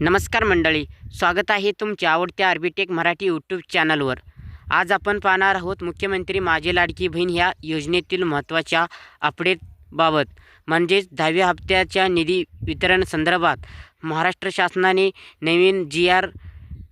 नमस्कार मंडळी स्वागत आहे तुमच्या आवडत्या आर्बिटेक मराठी यूट्यूब चॅनलवर. आज आपण पाहणार आहोत मुख्यमंत्री माझी लाडकी बहीण ह्या योजनेतील महत्त्वाच्या अपडेटबाबत म्हणजेच दहाव्या हप्त्याच्या निधी वितरण संदर्भात महाराष्ट्र शासनाने नवीन जी आर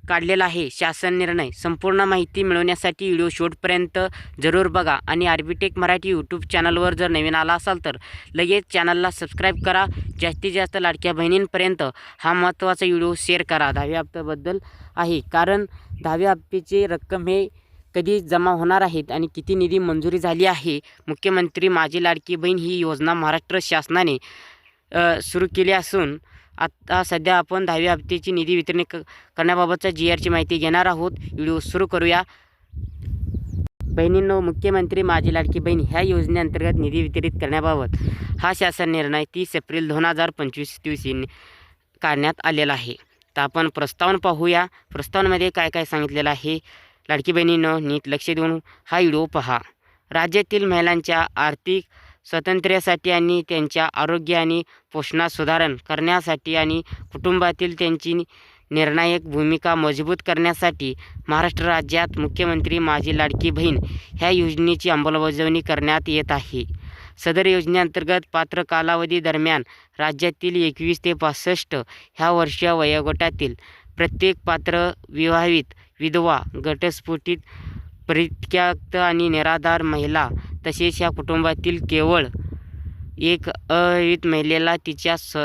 काढलेला आहे. शासन निर्णय संपूर्ण माहिती मिळवण्यासाठी व्हिडिओ शेवटपर्यंत जरूर बघा आणि आर्बिटेक मराठी यूट्यूब चॅनलवर जर नवीन आला असाल तर लगेच चॅनलला सबस्क्राईब करा. जास्तीत जास्त लाडक्या बहिणींपर्यंत हा महत्त्वाचा व्हिडिओ शेअर करा. दहाव्या हप्त्याबद्दल आहे. कारण दहाव्या हप्त्याची रक्कम हे कधी जमा होणार आहेत आणि किती निधी मंजुरी झाली आहे मुख्यमंत्री माझी लाडकी बहीण ही योजना महाराष्ट्र शासनाने सुरू केली असून आता सध्या आपण दहाव्या हप्त्याची निधी वितरण क करण्याबाबतचा जी आरची माहिती घेणार आहोत. व्हिडिओ सुरू करूया. बहिणींनो मुख्यमंत्री माझी लाडकी बहीण ह्या योजनेअंतर्गत निधी वितरित करण्याबाबत हा शासन निर्णय तीस एप्रिल दोन हजार पंचवीस दिवशी काढण्यात आलेला आहे. तर आपण प्रस्तावन पाहूया. प्रस्तावनामध्ये काय काय सांगितलेलं आहे? लाडकी बहिणीनं नीट लक्ष देऊन हा व्हिडिओ पहा. राज्यातील महिलांच्या आर्थिक स्वातंत्र्यासाठी आणि त्यांच्या आरोग्य आणि पोषणात सुधारण करण्यासाठी आणि कुटुंबातील त्यांची निर्णायक भूमिका मजबूत करण्यासाठी महाराष्ट्र राज्यात मुख्यमंत्री माझी लाडकी बहीण ह्या योजनेची अंमलबजावणी करण्यात येत आहे. सदर योजनेअंतर्गत पात्र कालावधी दरम्यान राज्यातील एकवीस ते पासष्ट ह्या वर्ष वयोगटातील प्रत्येक पात्र विवाहित विधवा घटस्फोटित परित्याक्त आणि निराधार महिला तसेच या कुटुंबातील केवळ एक अविवाहित महिलेला तिच्या स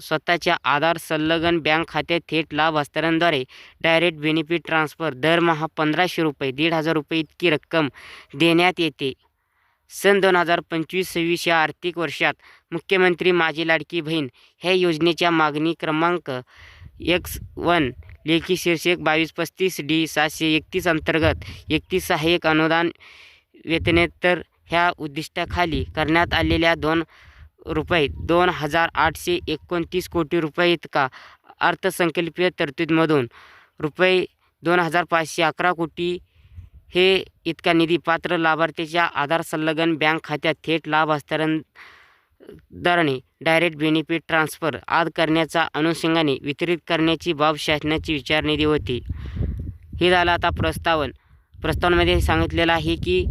स्वतःच्या आधार संलग्न बँक खात्यात थेट लाभ हस्तांतरणाद्वारे डायरेक्ट बेनिफिट ट्रान्सफर दरमहा पंधराशे रुपये दीड हजार रुपये इतकी रक्कम देण्यात येते. सन दोन हजार पंचवीस सव्वीस या आर्थिक वर्षात मुख्यमंत्री माझी लाडकी बहीण ह्या योजनेच्या मागणी क्रमांक एक्स वन लेखी शीर्षक बावीस पस्तीस डी सातशे एकतीस अंतर्गत एकतीस सहाय्यक अनुदान वेतनेतर ह्या उद्दिष्टाखाली करण्यात आलेल्या दोन रुपये दोन हजार आठशे एकोणतीस कोटी रुपये इतका अर्थसंकल्पीय तरतूदमधून रुपये दोन हजार पाचशे अकरा कोटी हे इतका निधी पात्र लाभार्थीच्या आधार संलग्न बँक खात्यात थेट लाभ हस्तांतरणाने डायरेक्ट बेनिफिट ट्रान्सफर आद करण्याच्या अनुषंगाने वितरित करण्याची बाब शासनाची विचारनिधी होती. हे झालं आता प्रस्तावन. प्रस्तावनामध्ये सांगितलेलं आहे की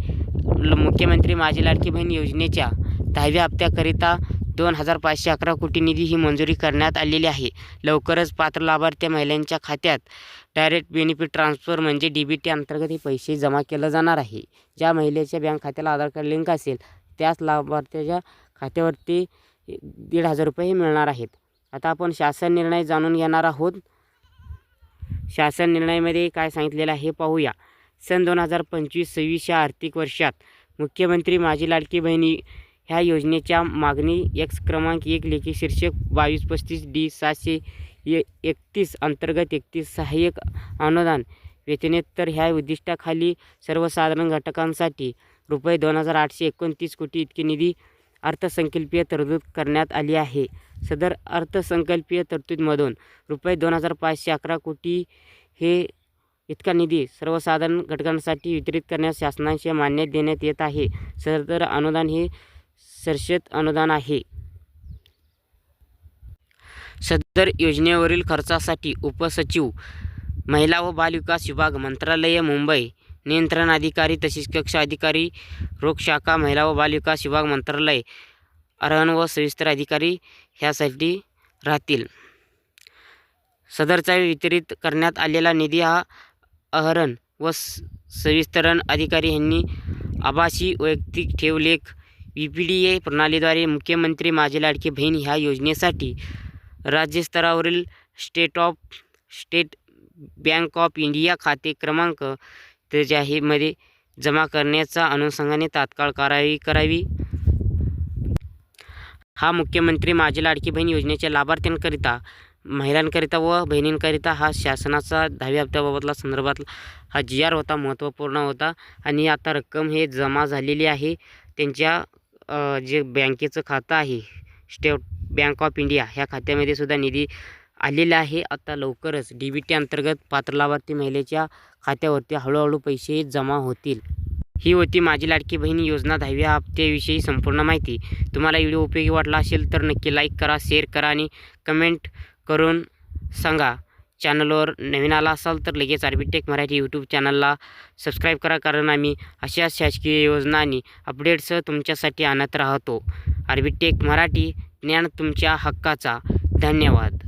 मुख्यमंत्री माझी लाडकी बहीण योजनेच्या दहाव्या हप्त्याकरिता दोन हजार पाचशे अकरा कोटी निधी ही मंजुरी करण्यात आलेली आहे. लवकरच पात्र लाभार्थी महिलांच्या खात्यात डायरेक्ट बेनिफिट ट्रान्सफर म्हणजे डी बी टी अंतर्गत हे पैसे जमा केलं जाणार आहे. ज्या महिलेच्या बँक खात्याला आधार कार्ड लिंक असेल त्याच लाभार्थ्याच्या खात्यावरती दीड हजार रुपये हे मिळणार आहेत. आता आपण शासन निर्णय जाणून घेणार आहोत. शासन निर्णयामध्ये काय सांगितलेलं आहे हे पाहूया. सन दोन हजार पंचवीस सव्वीस या आर्थिक वर्षात मुख्यमंत्री माझी लाडकी बहिणी ह्या योजनेच्या मागणी एक्स क्रमांक एक लेखी शीर्षक बावीस पस्तीस डी सातशे ए एकतीस अंतर्गत एकतीस सहाय्यक अनुदान वेतनेतर ह्या उद्दिष्टाखाली सर्वसाधारण घटकांसाठी रुपये दोन हजार आठशे एकोणतीस कोटी इतकी निधी अर्थसंकल्पीय तरतूद करण्यात आली आहे. सदर अर्थसंकल्पीय तरतूदमधून रुपये दोन हजार पाचशे अकरा कोटी हे इतका निधी सर्वसाधारण घटकांसाठी वितरित करण्यास शासनाचे मान्यता देण्यात येत आहे. सदर अनुदान हे सरशत अनुदान आहे. सदर योजनेवरील खर्चासाठी उपसचिव महिला व बालविकास विभाग मंत्रालय मुंबई नियंत्रण अधिकारी तसेच कक्ष अधिकारी रोग शाखा महिला व बालविकास विभाग मंत्रालय अर्हण व सविस्तर अधिकारी ह्यासाठी राहतील. सदरचा वितरित करण्यात आलेला निधी हा अहरण व स- सविस्तरण अधिकारी यांनी आभासी वैयक्तिक ठेवलेख व्ही पी डी ए प्रणालीद्वारे मुख्यमंत्री माझी लाडकी बहीण ह्या योजनेसाठी राज्यस्तरावरील state of state bank of India खाते क्रमांक त्याच्यामध्ये जमा करण्याचा अनुषंगाने तात्काळ कारवाई करावी. हा मुख्यमंत्री माझी लाडकी बहीण योजनेच्या लाभार्थ्यांकरिता महिलांकरिता व बहिणींकरिता हा शासनाचा दहाव्या हप्त्याबाबतला संदर्भात हा जी आर होता महत्त्वपूर्ण होता. आणि आता रक्कम हे जमा झालेली आहे. त्यांच्या जे बँकेचं खातं आहे स्टेट बँक ऑफ इंडिया ह्या खात्यामध्ये सुद्धा निधी आलेला आहे. आता लवकरच डी बी टी अंतर्गत पात्र लाभार्थी महिलेच्या खात्यावरती हळूहळू पैसे जमा होतील. ही होती माझी लाडकी बहीण योजना दहाव्या हप्त्याविषयी संपूर्ण माहिती. तुम्हाला व्हिडिओ उपयोगी वाटला असेल तर नक्की लाईक करा शेअर करा आणि कमेंट करून सांगा. चॅनलवर नवीन आला असाल तर लगेच आर्बिटेक मराठी यूट्यूब चॅनलला सबस्क्राईब करा कारण आम्ही अशा शासकीय योजना आणि अपडेट्स तुमच्यासाठी आणत राहतो. आर्बिटेक मराठी ज्ञान तुमच्या हक्काचा. धन्यवाद.